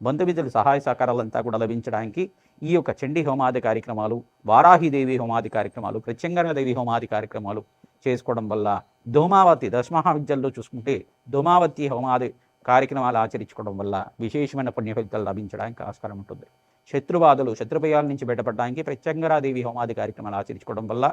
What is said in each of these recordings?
బంధుమిత్రుల సహాయ సహకారాలంతా కూడా లభించడానికి ఈ యొక్క చండీ హోమాది కార్యక్రమాలు వారాహిదేవి హోమాది కార్యక్రమాలు ప్రత్యంగరదేవి హోమాది కార్యక్రమాలు చేసుకోవడం వల్ల ధూమావతి దశమహావిద్యల్లో చూసుకుంటే ధూమావతి హోమాది కార్యక్రమాలు ఆచరించుకోవడం వల్ల విశేషమైన పుణ్య ఫలితాలు లభించడానికి ఆస్కారం ఉంటుంది. శత్రుబాధలు శత్రుభయాల నుంచి బయటపడడానికి ప్రత్యంగరాదేవి హోమాది కార్యక్రమాలు ఆచరించుకోవడం వల్ల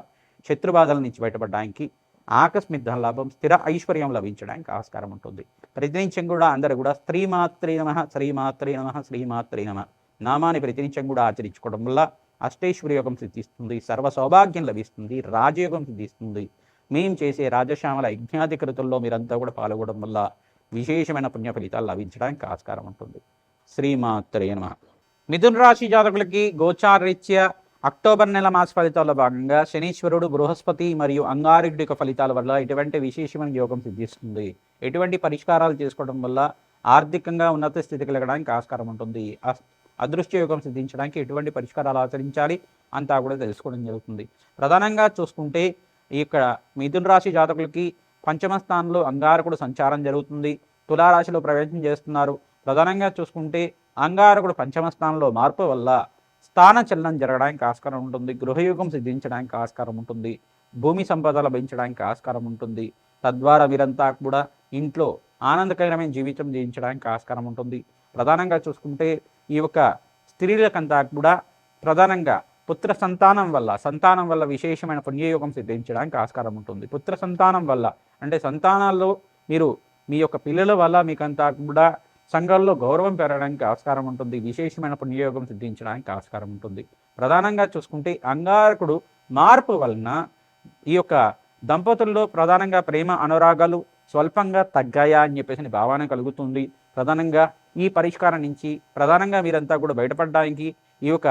శత్రుబాధల నుంచి బయటపడడానికి ఆకస్మిక ధన లాభం స్థిర ఐశ్వర్యం లభించడానికి ఆస్కారం ఉంటుంది. ప్రతినిత్యం కూడా అందరూ కూడా శ్రీమాత్రే నమ శ్రీమాత్రే నమ శ్రీమాత్రే నమ. నామాన్ని ప్రతినిత్యం కూడా ఆచరించుకోవడం వల్ల అష్టైశ్వర్య యోగం సిద్ధిస్తుంది సర్వ సౌభాగ్యం లభిస్తుంది రాజయోగం సిద్ధిస్తుంది. మేం చేసే రాజశ్యామల యజ్ఞాధికృతుల్లో మీరంతా కూడా పాల్గొనడం వల్ల విశేషమైన పుణ్య ఫలితాలు లభించడానికి ఆస్కారం ఉంటుంది. శ్రీమాత్రే నమ. మిథున రాశి జాతకులకి గోచారరీత్యా అక్టోబర్ నెల మాస ఫలితాల్లో భాగంగా శనీశ్వరుడు బృహస్పతి మరియు అంగారుడి యొక్క ఫలితాల వల్ల ఇటువంటి విశేషమైన యోగం సిద్ధిస్తుంది. ఎటువంటి పరిష్కారాలు చేసుకోవడం వల్ల ఆర్థికంగా ఉన్నత స్థితి కలగడానికి ఆస్కారం ఉంటుంది. అస్- అదృష్ట యోగం సిద్ధించడానికి ఎటువంటి పరిష్కారాలు ఆచరించాలి అంతా కూడా తెలుసుకోవడం జరుగుతుంది. ప్రధానంగా చూసుకుంటే ఇక్కడ మిథున రాశి జాతకులకి పంచమ స్థానంలో అంగారకుడు సంచారం జరుగుతుంది. తులారాశిలో ప్రవేశం చేస్తున్నారు. ప్రధానంగా చూసుకుంటే అంగారకుడు పంచమ స్థానంలో మార్పు వల్ల స్థాన చలనం జరగడానికి ఆస్కారం ఉంటుంది గృహయోగం సిద్ధించడానికి ఆస్కారం ఉంటుంది భూమి సంపద లభించడానికి ఆస్కారం ఉంటుంది తద్వారా వీరంతా కూడా ఇంట్లో ఆనందకరమైన జీవితం జీవించడానికి ఆస్కారం ఉంటుంది. ప్రధానంగా చూసుకుంటే ఈ యొక్క స్త్రీలకంతా కూడా ప్రధానంగా పుత్ర సంతానం వల్ల సంతానం వల్ల విశేషమైన పుణ్యయోగం సిద్ధించడానికి ఆస్కారం ఉంటుంది. పుత్ర సంతానం వల్ల అంటే సంతానాల్లో మీరు మీ యొక్క పిల్లల వల్ల మీకంతా కూడా సంఘాల్లో గౌరవం పెరగడానికి ఆస్కారం ఉంటుంది. విశేషమైన పుణ్యయోగం సిద్ధించడానికి ఆస్కారం ఉంటుంది. ప్రధానంగా చూసుకుంటే అంగారకుడు మార్పు వలన ఈ యొక్క దంపతుల్లో ప్రధానంగా ప్రేమ అనురాగాలు స్వల్పంగా తగ్గాయా అని చెప్పేసి భావన కలుగుతుంది. ప్రధానంగా ఈ పరిష్కారం నుంచి ప్రధానంగా మీరంతా కూడా బయటపడడానికి ఈ యొక్క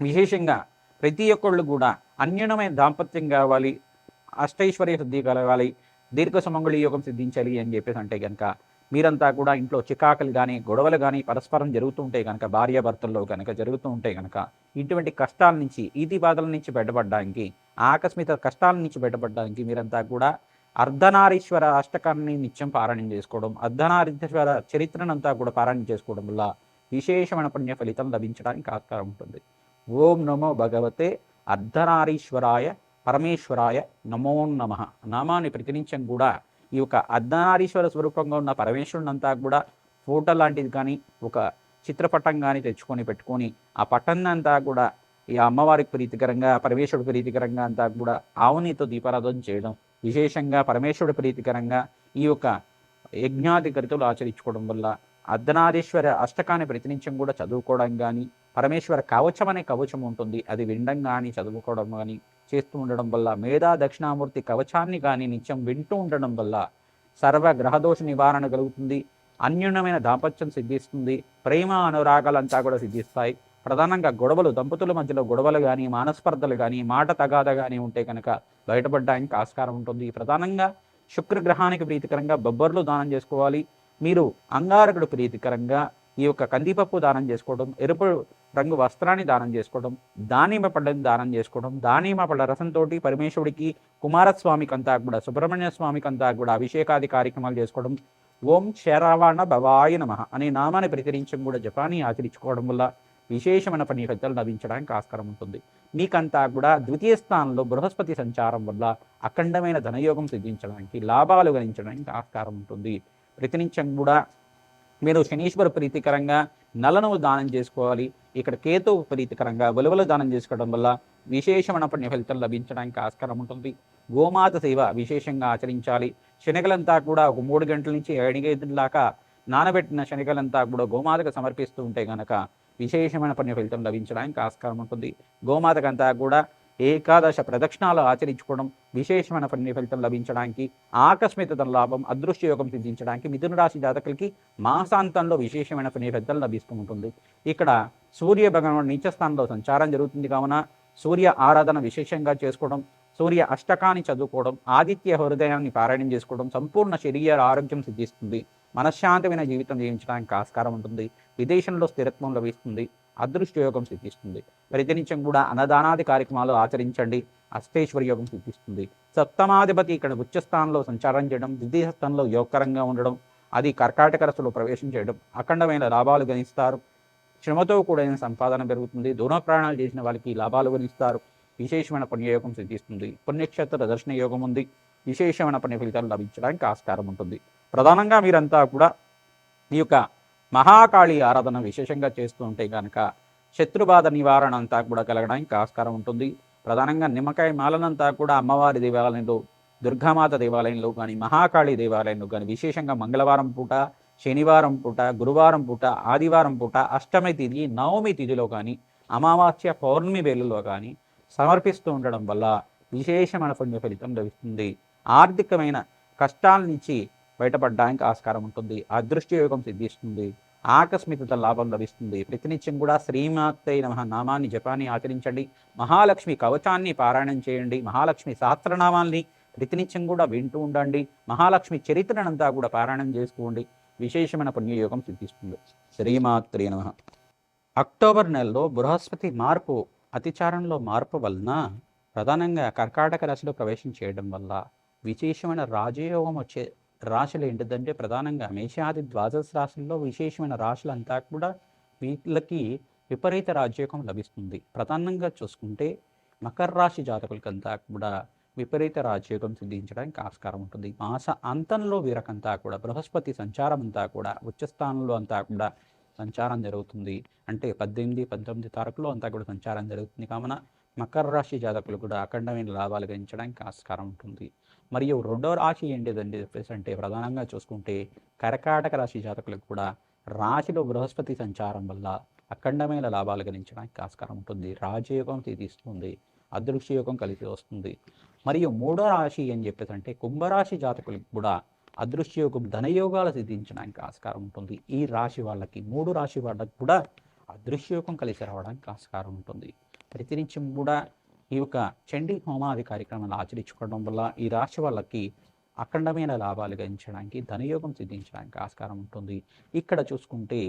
విశేషంగా ప్రతి ఒక్కళ్ళు కూడా అన్యూనమైన దాంపత్యం కావాలి. అష్టైశ్వర్య శుద్ధి కలగాలి. దీర్ఘ సుమంగళి యోగం సిద్ధించాలి అని చెప్పేసి అంటే కనుక మీరంతా కూడా ఇంట్లో చికాకులు కానీ గొడవలు కానీ పరస్పరం జరుగుతూ ఉంటే కనుక భార్యాభర్తల్లో కనుక జరుగుతూ ఉంటే కనుక ఇటువంటి కష్టాల నుంచి ఈతి బాధల నుంచి బయటపడడానికి ఆకస్మిక కష్టాల నుంచి బయటపడడానికి మీరంతా కూడా అర్ధనారీశ్వర అష్టకాన్ని నిత్యం పారాయణం చేసుకోవడం అర్ధనారీశ్వర చరిత్రనంతా కూడా పారాయణం చేసుకోవడం వల్ల విశేషమైన పుణ్య ఫలితం లభించడానికి ఆస్కారం ఉంటుంది. ఓం నమో భగవతే అర్ధనారీశ్వరాయ పరమేశ్వరాయ నమో నమ. నామాన్ని ప్రతినిత్యం కూడా ఈ యొక్క అర్ధనారీశ్వర స్వరూపంగా ఉన్న పరమేశ్వరునంతా కూడా ఫోటో లాంటిది కానీ ఒక చిత్రపటం కానీ తెచ్చుకొని పెట్టుకొని ఆ పటాన్ని అంతా కూడా ఈ అమ్మవారికి ప్రీతికరంగా పరమేశ్వరుడు ప్రీతికరంగా అంతా కూడా ఆవునితో దీపారాధన చేయడం విశేషంగా పరమేశ్వరుడు ప్రీతికరంగా ఈ యొక్క యజ్ఞాధికరితులు ఆచరించుకోవడం వల్ల అర్ధనారీశ్వర అష్టకాన్ని ప్రతినిత్యం కూడా చదువుకోవడం కానీ పరమేశ్వర కవచం అనే కవచం ఉంటుంది అది వినడం కానీ చదువుకోవడం కానీ చేస్తూ ఉండడం వల్ల మేధా దక్షిణామూర్తి కవచాన్ని కానీ నిత్యం వింటూ ఉండడం వల్ల సర్వ గ్రహదోష నివారణ కలుగుతుంది అన్యూన్యమైన దాంపత్యం సిద్ధిస్తుంది ప్రేమ అనురాగాలంతా కూడా సిద్ధిస్తాయి. ప్రధానంగా గొడవలు దంపతుల మధ్యలో గొడవలు కానీ మానస్పర్ధలు కానీ మాట తగాద కానీ ఉంటే కనుక బయటపడడానికి ఆస్కారం ఉంటుంది. ప్రధానంగా శుక్రగ్రహానికి ప్రీతికరంగా బొబ్బర్లు దానం చేసుకోవాలి. మీరు అంగారకుడు ప్రీతికరంగా ఈ యొక్క కందిపప్పు దానం చేసుకోవడం ఎరుపు రంగు వస్త్రాన్ని దానం చేసుకోవడం దానిమ్మ పళ్ళని దానం చేసుకోవడం దానిమ్మ పళ్ళ రసంతో పరమేశ్వరుడికి కుమారస్వామికి అంతా కూడా సుబ్రహ్మణ్య స్వామికి అంతా కూడా అభిషేకాది కార్యక్రమాలు చేసుకోవడం. ఓం శరవణ భవాయ నమ అనే నామాన్ని ప్రచురించడం కూడా జపాన్ని ఆచరించుకోవడం వల్ల విశేషమైన పని ఫలితాలు లభించడానికి ఆస్కారం ఉంటుంది. మీకంతా కూడా ద్వితీయ స్థానంలో బృహస్పతి సంచారం వల్ల అఖండమైన ధనయోగం సిద్ధించడానికి లాభాలు గణించడానికి ఆస్కారం ఉంటుంది. ప్రతినిత్యం కూడా మీరు శనీశ్వర ప్రీతికరంగా నలను దానం చేసుకోవాలి. ఇక్కడ కేతు ప్రీతికరంగా విలువలు దానం చేసుకోవడం వల్ల విశేషమైన పుణ్య ఫలితం లభించడానికి ఆస్కారం ఉంటుంది. గోమాత సేవ విశేషంగా ఆచరించాలి. శనగలంతా కూడా ఒక మూడు గంటల నుంచి ఏడు గంటల దాకా నానబెట్టిన శనగలంతా కూడా గోమాతకు సమర్పిస్తూ ఉంటే గనక విశేషమైన పుణ్య ఫలితం లభించడానికి ఆస్కారం ఉంటుంది. గోమాతకంతా కూడా ఏకాదశ ప్రదక్షిణాలు ఆచరించుకోవడం విశేషమైన పని ఫలితం లభించడానికి ఆకస్మిక లాభం అదృశ్య యోగం సిద్ధించడానికి మిథున రాశి జాతకులకి మాసాంతంలో విశేషమైన పని ఫలితం లభిస్తూ ఉంటుంది. ఇక్కడ సూర్య భగవాన్ నీచస్థానంలో సంచారం జరుగుతుంది కావున సూర్య ఆరాధన విశేషంగా చేసుకోవడం సూర్య అష్టకాన్ని చదువుకోవడం ఆదిత్య హృదయాన్ని పారాయణం చేసుకోవడం సంపూర్ణ శరీర ఆరోగ్యం సిద్ధిస్తుంది. మనశ్శాంతమైన జీవితం జీవించడానికి ఆస్కారం ఉంటుంది. విదేశంలో స్థిరత్వం లభిస్తుంది. అదృష్టయోగం సిద్ధిస్తుంది. ప్రతినిత్యం కూడా అన్నదానాది కార్యక్రమాలు ఆచరించండి. అష్టేశ్వర యోగం సిద్ధిస్తుంది. సప్తమాధిపతి ఇక్కడ ఉచ్చస్థానంలో సంచారం చేయడం ద్వితీయ స్థానంలో యోగకరంగా ఉండడం అది కర్కాటక రసలో ప్రవేశం చేయడం అఖండమైన లాభాలు గణిస్తారు. శ్రమతో కూడిన సంపాదన పెరుగుతుంది. దూర ప్రయాణాలు చేసిన వాళ్ళకి లాభాలు గణిస్తారు. విశేషమైన పుణ్యయోగం సిద్ధిస్తుంది. పుణ్యక్షేత్ర దర్శన యోగం ఉంది. విశేషమైన పుణ్య ఫలితాలు లభించడానికి ఆస్కారం ఉంటుంది. ప్రధానంగా మీరంతా కూడా ఈ యొక్క మహాకాళి ఆరాధన విశేషంగా చేస్తూ ఉంటే కనుక శత్రుబాధ నివారణ అంతా కూడా కలగడానికి ఆస్కారం ఉంటుంది. ప్రధానంగా నిమ్మకాయ మాలనంతా కూడా అమ్మవారి దేవాలయంలో దుర్గామాత దేవాలయంలో కానీ మహాకాళి దేవాలయంలో కానీ విశేషంగా మంగళవారం పూట శనివారం పూట గురువారం పూట ఆదివారం పూట అష్టమి తిథి నవమి తిథిలో కానీ అమావాస్య పౌర్ణమి వేళలో కానీ సమర్పిస్తూ ఉండడం వల్ల విశేషమైన పుణ్య ఫలితం లభిస్తుంది. ఆర్థికమైన కష్టాల నుంచి బయటపడడానికి ఆస్కారం ఉంటుంది. అదృష్ట యోగం సిద్ధిస్తుంది. ఆకస్మికత లాభం లభిస్తుంది. ప్రతినిత్యం కూడా శ్రీమాత్రే నమ. నామాన్ని జపాన్ని ఆచరించండి. మహాలక్ష్మి కవచాన్ని పారాయణం చేయండి. మహాలక్ష్మి సహస్రనామాల్ని ప్రతినిత్యం కూడా వింటూ ఉండండి. మహాలక్ష్మి చరిత్రనంతా కూడా పారాయణం చేసుకోండి విశేషమైన పుణ్యయోగం సిద్ధిస్తుంది. శ్రీమాత్రి నమ. అక్టోబర్ నెలలో బృహస్పతి మార్పు అతిచారంలో మార్పు వలన ప్రధానంగా కర్కాటక రాశిలో ప్రవేశం చేయడం వల్ల విశేషమైన రాజయోగం వచ్చే రాశులు ఏంటిదంటే ప్రధానంగా మేషాది ద్వాదశ రాశుల్లో విశేషమైన రాశులంతా కూడా వీళ్ళకి విపరీత రాజ్యోగం లభిస్తుంది. ప్రధానంగా చూసుకుంటే మకర రాశి జాతకులకంతా కూడా విపరీత రాజ్యోగం సిద్ధించడానికి ఆస్కారం ఉంటుంది. మాస అంతంలో వీరకంతా కూడా బృహస్పతి సంచారం అంతా కూడా ఉచ్చస్థానంలో అంతా కూడా సంచారం జరుగుతుంది. అంటే పద్దెనిమిది పంతొమ్మిది తారీఖులో అంతా కూడా సంచారం జరుగుతుంది. కావున మకర రాశి జాతకులు కూడా అఖండమైన లాభాలు గణించడానికి ఆస్కారం ఉంటుంది. మరియు రెండో రాశి ఏంటిదండి చెప్పేసి అంటే ప్రధానంగా చూసుకుంటే కర్కాటక రాశి జాతకులకు కూడా రాశిలో బృహస్పతి సంచారం వల్ల అఖండమైన లాభాలు గణించడానికి ఆస్కారం ఉంటుంది. రాజయోగం తీస్తుంది అదృశ్యయోగం కలిసి వస్తుంది. మరియు మూడో రాశి అని చెప్పేసి అంటే కుంభరాశి జాతకులకు కూడా అదృశ్యయోగం ధనయోగాలు సిద్ధించడానికి ఆస్కారం ఉంటుంది. ఈ రాశి వాళ్ళకి మూడు రాశి వాళ్ళకి కూడా అదృశ్యయోగం కలిసి రావడానికి ఆస్కారం ఉంటుంది. ప్రతినిత్యం కూడా ఈ యొక్క చండీ హోమాది కార్యక్రమాలు ఆచరించుకోవడం వల్ల ఈ రాశి వాళ్ళకి అఖండమైన లాభాలు గణించడానికి ధనయోగం సిద్ధించడానికి ఆస్కారం ఉంటుంది. ఇక్కడ చూసుకుంటే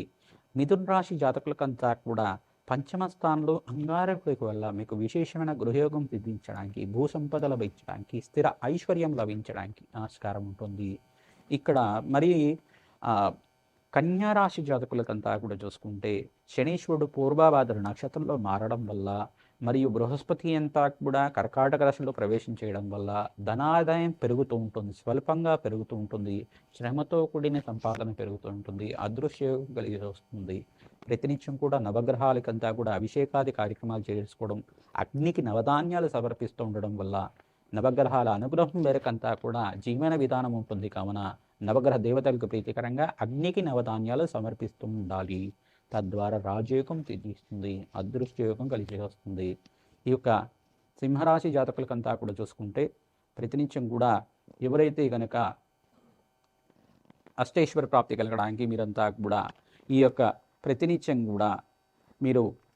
మిథున్ రాశి జాతకులకంతా కూడా పంచమ స్థానంలో అంగారకుడికి వల్ల మీకు విశేషమైన గృహయోగం సిద్ధించడానికి భూ సంపద లభించడానికి స్థిర ఐశ్వర్యం లభించడానికి ఆస్కారం ఉంటుంది. ఇక్కడ మరి కన్యా రాశి జాతకులకంతా కూడా చూసుకుంటే శనీశ్వరుడు పూర్వాభాద్ర నక్షత్రంలో మారడం వల్ల మరియు బృహస్పతి అంతా కూడా కర్కాటక రాశిలో ప్రవేశం చేయడం వల్ల ధనాదాయం పెరుగుతూ ఉంటుంది స్వల్పంగా పెరుగుతూ ఉంటుంది శ్రమతో కూడిన సంపాదన పెరుగుతూ ఉంటుంది అదృశ్యం కలిగి వస్తుంది. ప్రతినిత్యం కూడా నవగ్రహాలకంతా కూడా అభిషేకాది కార్యక్రమాలు చేసుకోవడం అగ్నికి నవధాన్యాలు సమర్పిస్తూ ఉండడం వల్ల నవగ్రహాల అనుగ్రహం మేరకంతా కూడా జీవన విధానం ఉంటుంది. కావున నవగ్రహ దేవతలకు ప్రీతికరంగా అగ్నికి నవధాన్యాలు సమర్పిస్తూ ఉండాలి. తద్వారా రాజయోగం తీస్తుంది అదృష్టయోగం కలిసి వస్తుంది ఈ యొక్క సింహరాశి జాతకులకంతా కూడా చూసుకుంటే ప్రతినిత్యం కూడా ఎవరైతే కనుక అష్టేశ్వర ప్రాప్తి కలగడానికి మీరంతా కూడా ఈ యొక్క ప్రతినిత్యం కూడా మీరు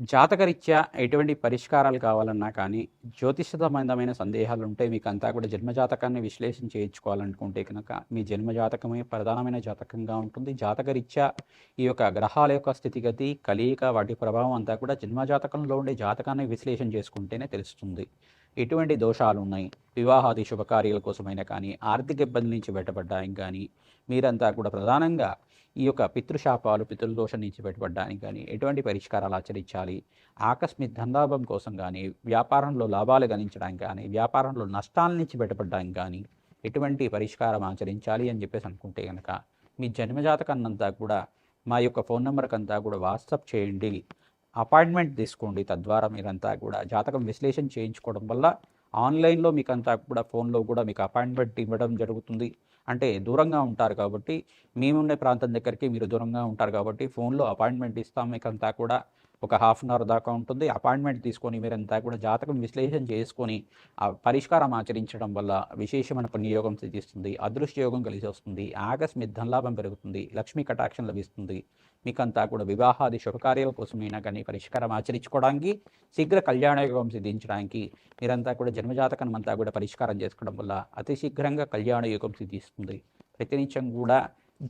జాతకరీత్యా ఎటువంటి పరిష్కారాలు కావాలన్నా కానీ జ్యోతిష సంబంధమైన సందేహాలు ఉంటే మీకు అంతా కూడా జన్మజాతకాన్ని విశ్లేషణ చేయించుకోవాలనుకుంటే కనుక మీ జన్మజాతకమే ప్రధానమైన జాతకంగా ఉంటుంది. జాతకరీత్యా ఈ యొక్క గ్రహాల యొక్క స్థితిగతి కలియిక వాటి ప్రభావం అంతా కూడా జన్మజాతకంలో ఉండే జాతకాన్ని విశ్లేషణ చేసుకుంటేనే తెలుస్తుంది. ఎటువంటి దోషాలు ఉన్నాయి వివాహాది శుభకార్యాల కోసమైనా కానీ ఆర్థిక ఇబ్బంది నుంచి బయటపడడానికి కానీ మీరంతా కూడా ప్రధానంగా ఈ యొక్క పితృశాపాలు పితృదోషం నుంచి బయటపడడానికి కానీ ఎటువంటి పరిష్కారాలు ఆచరించాలి? ఆకస్మిక ధనలాభం కోసం కానీ వ్యాపారంలో లాభాలు గణించడానికి కానీ వ్యాపారంలో నష్టాల నుంచి బయటపడడానికి కానీ ఎటువంటి పరిష్కారం ఆచరించాలి అని చెప్పేసి అనుకుంటే కనుక మీ జన్మజాతకాన్నంతా కూడా మా యొక్క ఫోన్ నెంబర్కి అంతా కూడా వాట్సాప్ చేయండి. అపాయింట్మెంట్ తీసుకోండి. తద్వారా మీరంతా కూడా జాతకం విశ్లేషణ చేయించుకోవడం వల్ల ఆన్లైన్లో మీకు అంతా కూడా ఫోన్లో కూడా మీకు అపాయింట్మెంట్ ఇవ్వడం జరుగుతుంది. అంటే దూరంగా ఉంటారు కాబట్టి మేముండే ప్రాంతం దగ్గరికి మీరు దూరంగా ఉంటారు కాబట్టి ఫోన్లో అపాయింట్మెంట్ ఇస్తాం. మీకు అంతా కూడా ఒక హాఫ్ అన్ అవర్ దాకా ఉంటుంది. అపాయింట్మెంట్ తీసుకొని మీరంతా కూడా జాతకం విశ్లేషణ చేసుకొని ఆ పరిష్కారం ఆచరించడం వల్ల విశేషమైన పుణ్యయోగం సిద్ధిస్తుంది. అదృష్టయోగం కలిసి వస్తుంది. ఆకస్మిక ధనలాభం పెరుగుతుంది. లక్ష్మీ కటాక్షం లభిస్తుంది. మీకంతా కూడా వివాహాది శుభకార్యాల కోసమైనా కానీ పరిష్కారం ఆచరించుకోవడానికి శీఘ్ర కళ్యాణయోగం సిద్ధించడానికి మీరంతా కూడా జన్మజాతకం అంతా కూడా పరిష్కారం చేసుకోవడం వల్ల అతి శీఘ్రంగా కళ్యాణయోగం సిద్ధిస్తుంది. ప్రతినిత్యం కూడా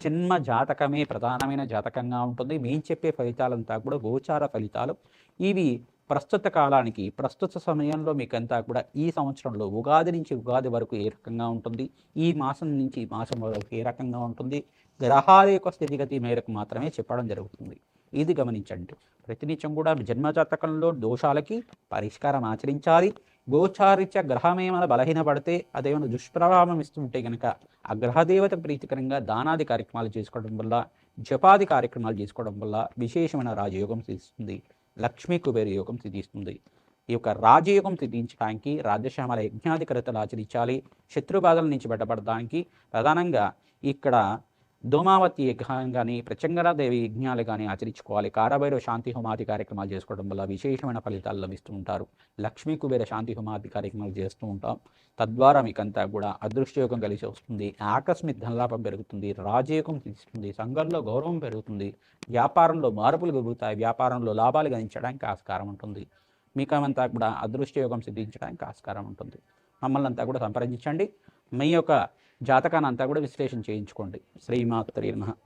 జన్మ జాతకమే ప్రధానమైన జాతకంగా ఉంటుంది. మేము చెప్పే ఫలితాలంతా కూడా గోచార ఫలితాలు. ఇవి ప్రస్తుత కాలానికి ప్రస్తుత సమయంలో మీకంతా కూడా ఈ సంవత్సరంలో ఉగాది నుంచి ఉగాది వరకు ఏ రకంగా ఉంటుంది? ఈ మాసం నుంచి ఈ మాసం వరకు ఏ రకంగా ఉంటుంది? గ్రహాల యొక్క స్థితిగతి మేరకు మాత్రమే చెప్పడం జరుగుతుంది. ఇది గమనించండి. ప్రతినిత్యం కూడా జన్మజాతకంలో దోషాలకి పరిష్కారం ఆచరించాలి. గోచారిత్య గ్రహం ఏమైనా బలహీనపడితే అదేమైనా దుష్ప్రభావం ఇస్తుంటే కనుక ఆ గ్రహదేవత ప్రీతికరంగా దానాది కార్యక్రమాలు చేసుకోవడం వల్ల జపాది కార్యక్రమాలు చేసుకోవడం వల్ల విశేషమైన రాజయోగం సిద్ధిస్తుంది. లక్ష్మీ కుబేర యోగం సిద్ధిస్తుంది. ఈ యొక్క రాజయోగం సిద్ధించడానికి రాజశ్యామల యజ్ఞాధికరతలు ఆచరించాలి. శత్రుబాధల నుంచి బయటపడడానికి ప్రధానంగా ఇక్కడ దోమావతి యజ్ఞం కానీ ప్రచంగరాదేవి యజ్ఞాలు కానీ ఆచరించుకోవాలి. కారభైరవ శాంతి హోమాది కార్యక్రమాలు చేసుకోవడం వల్ల విశేషమైన ఫలితాలు లభిస్తూ ఉంటారు. లక్ష్మీ కుబేర శాంతి హోమాది కార్యక్రమాలు చేస్తూ ఉంటాం. తద్వారా మీకంతా కూడా అదృష్టయోగం కలిసి వస్తుంది. ఆకస్మిక ధనలాభం పెరుగుతుంది. రాజయోగం తీస్తుంది సంఘంలో గౌరవం పెరుగుతుంది. వ్యాపారంలో మార్పులు పెరుగుతాయి వ్యాపారంలో లాభాలు గణించడానికి ఆస్కారం ఉంటుంది. మీకమంతా కూడా అదృష్టయోగం సిద్ధించడానికి ఆస్కారం ఉంటుంది. మమ్మల్ని అంతా కూడా సంప్రదించండి. మీ యొక్క జాతకాన్ని అంతా కూడా విశ్లేషణ చేయించుకోండి. శ్రీమాత్రి నమ.